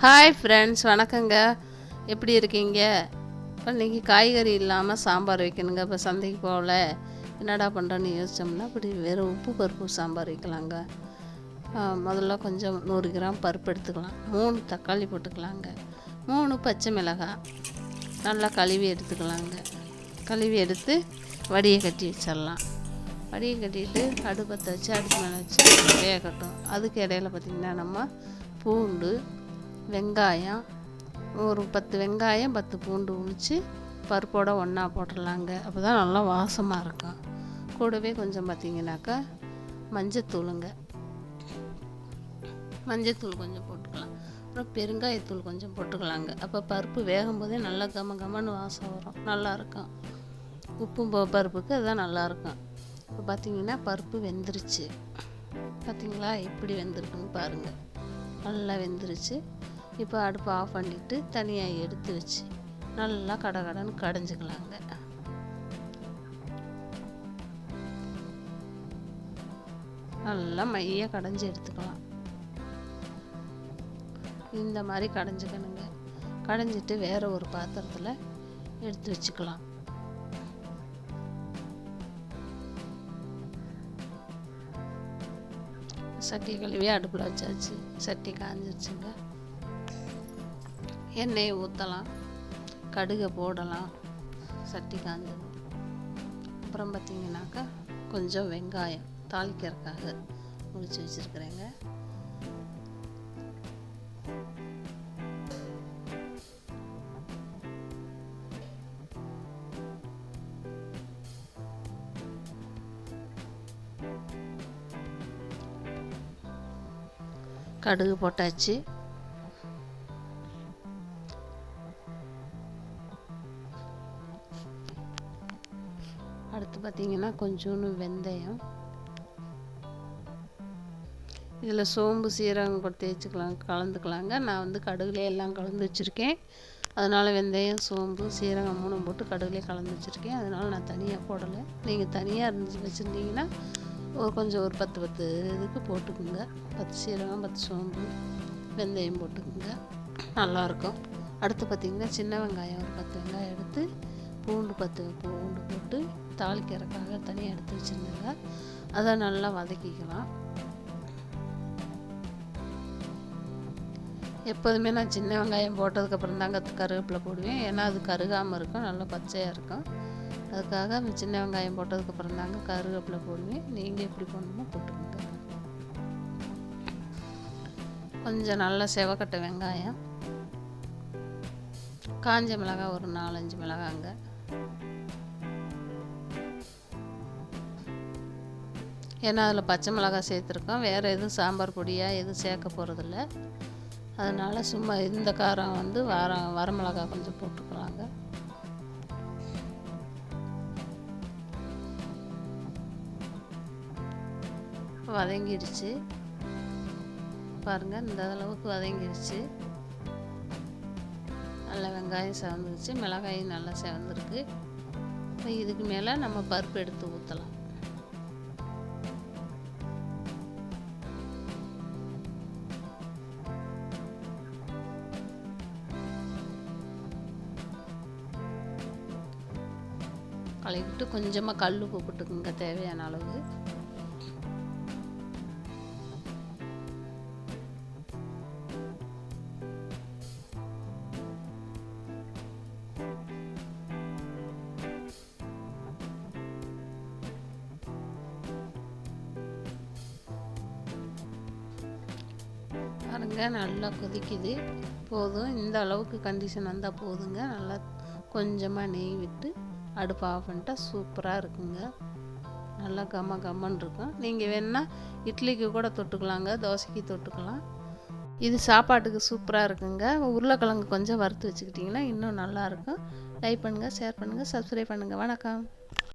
Hi friends வணக்கங்க. எப்படி இருக்கீங்க? இப்போ இன்றைக்கி காய்கறி இல்லாமல் சாம்பார் வைக்கணுங்க. இப்போ சந்தைக்கு போகல. என்னடா பண்ணுறோன்னு யோசிச்சோம்னா இப்படி வெறும் உப்பு பருப்பு சாம்பார் வைக்கலாங்க. முதல்ல கொஞ்சம் நூறு கிராம் பருப்பு எடுத்துக்கலாம். மூணு தக்காளி போட்டுக்கலாங்க. மூணு பச்சை மிளகாய் நல்லா கழுவி எடுத்துக்கலாங்க. கழுவி எடுத்து வடியை கட்டி வச்சிடலாம். வடியை கட்டிட்டு அடுப்பத்தை வச்சு அடுப்பு மேலே வச்சு வேகட்டும். அதுக்கு இடையில பார்த்திங்கன்னா நம்ம பூண்டு வெங்காயம் ஒரு பத்து வெங்காயம் பத்து பூண்டு உளித்து பருப்போட ஒன்றா போட்டுடலாங்க அப்போ தான் நல்லா வாசமாக இருக்கும். கூடவே கொஞ்சம் பார்த்திங்கனாக்கா மஞ்சத்தூளுங்க. மஞ்சத்தூள் கொஞ்சம் போட்டுக்கலாம். அப்புறம் பெருங்காயத்தூள் கொஞ்சம் போட்டுக்கலாங்க. அப்போ பருப்பு வேகும் போதே நல்லா கம கமன்னு வாசம் வரும். நல்லாயிருக்கும் உப்பும் பருப்புக்கு அதுதான் நல்லாயிருக்கும் இப்போ பார்த்தீங்கன்னா பருப்பு வெந்துருச்சு. பார்த்தீங்களா எப்படி வெந்திருக்குன்னு பாருங்கள் நல்லா வெந்துருச்சு. இப்போ அடுப்பை ஆஃப் பண்ணிவிட்டு தனியாக எடுத்து வச்சு நல்லா கடகடன்னு கடைஞ்சிக்கலாங்க. நல்லா மையாக கடைஞ்சி எடுத்துக்கலாம். இந்த மாதிரி கடைஞ்சிக்கணுங்க. கடைஞ்சிட்டு வேறு ஒரு பாத்திரத்தில் எடுத்து வச்சுக்கலாம். சட்டி கழுவி அடுப்பில் வச்சாச்சு. சட்டி காஞ்சிருச்சுங்க. எண்ணெயை ஊற்றலாம் கடுகை போடலாம் சட்டி காஞ்சது அப்புறம் பார்த்தீங்கன்னாக்கா கொஞ்சம் வெங்காயம் தாளிக்கிறதுக்காக முடிச்சு வச்சுருக்குறேங்க. கடுகு போட்டாச்சு. அடுத்து பார்த்திங்கன்னா கொஞ்சோண்டு வெந்தயம். இதில் சோம்பு சீரகம் கூட தேய்ச்சிக்கலாம் கலந்துக்கலாங்க. நான் வந்து கடுகுலே எல்லாம் கலந்து வச்சுருக்கேன். அதனால் வெந்தயம் சோம்பு சீரகம் மூணும் போட்டு கடுகுலே கலந்து வச்சுருக்கேன். அதனால் நான் தனியாக போடலை. நீங்கள் தனியாக இருந்து வச்சுருந்தீங்கன்னா ஒரு கொஞ்சம் ஒரு பத்து பத்து இதுக்கு போட்டுக்குங்க. பத்து சீரகம் பத்து சோம்பு வெந்தயம் போட்டுக்குங்க. நல்லாயிருக்கும். அடுத்து பார்த்திங்கன்னா சின்ன வெங்காயம் ஒரு பத்து வெங்காயம் எடுத்து பூண்டு பத்து பூண்டு தாளிக்கிறதுக்காக தனியாக எடுத்து வச்சுருந்தாங்க. அதை நல்லா வதக்கிக்கலாம். எப்போதுமே நான் சின்ன வெங்காயம் போட்டதுக்கப்புறம் தாங்க கருவேப்பிலை போடுவேன். ஏன்னா அது கருகாமல் இருக்கும் நல்லா பச்சையாக இருக்கும். அதுக்காக அந்த சின்ன வெங்காயம் போட்டதுக்கப்புறம் தாங்க கருவேப்பிலை போடுவேன். நீங்கள் எப்படி போடணுமோ போட்டுக்கோங்க. கொஞ்சம் நல்லா செவக்கட்ட வெங்காயம். காஞ்ச மிளகாய் ஒரு நாலஞ்சு மிளகாங்க ஏன்னா அதில் பச்சை மிளகாய் சேர்த்துருக்கோம். வேறு எதுவும் சாம்பார் பொடியாக எதுவும் சேர்க்க போகிறதில்ல அதனால் சும்மா இந்த காரம் வந்து வர வரமிளகாய் கொஞ்சம் போட்டுக்கலாங்க. வதங்கிடுச்சு. பாருங்கள் இந்த அளவுக்கு வதங்கிடுச்சு. நல்லா வெங்காயம் செவந்துருச்சு. மிளகாயும் நல்லா செவந்திருக்கு. இப்போ இதுக்கு மேலே நம்ம பருப்பு எடுத்து ஊற்றலாம் கலக்கிட்டு கொஞ்சமாக கல் உப்பு போட்டுக்குங்க தேவையான அளவு. பாருங்க நல்லா கொதிக்குது. போதும். இந்த அளவுக்கு கண்டிஷன் வந்தால் போதுங்க. நல்லா கொஞ்சமாக நெய் விட்டு அடுப்பு ஆஃப் பண்ணிட்டா சூப்பராக இருக்குங்க. நல்லா கம்ம கம்மன்னு இருக்கும். நீங்கள் வேணால் இட்லிக்கு கூட தொட்டுக்கலாங்க தோசைக்கு தொட்டுக்கலாம். இது சாப்பாட்டுக்கு சூப்பராக இருக்குங்க. உருளைக்கிழங்கு கொஞ்சம் வறுத்து வச்சுக்கிட்டிங்கன்னா இன்னும் நல்லாயிருக்கும் லைக் பண்ணுங்கள் ஷேர் பண்ணுங்கள் சப்ஸ்கிரைப் பண்ணுங்கள் வணக்கம்.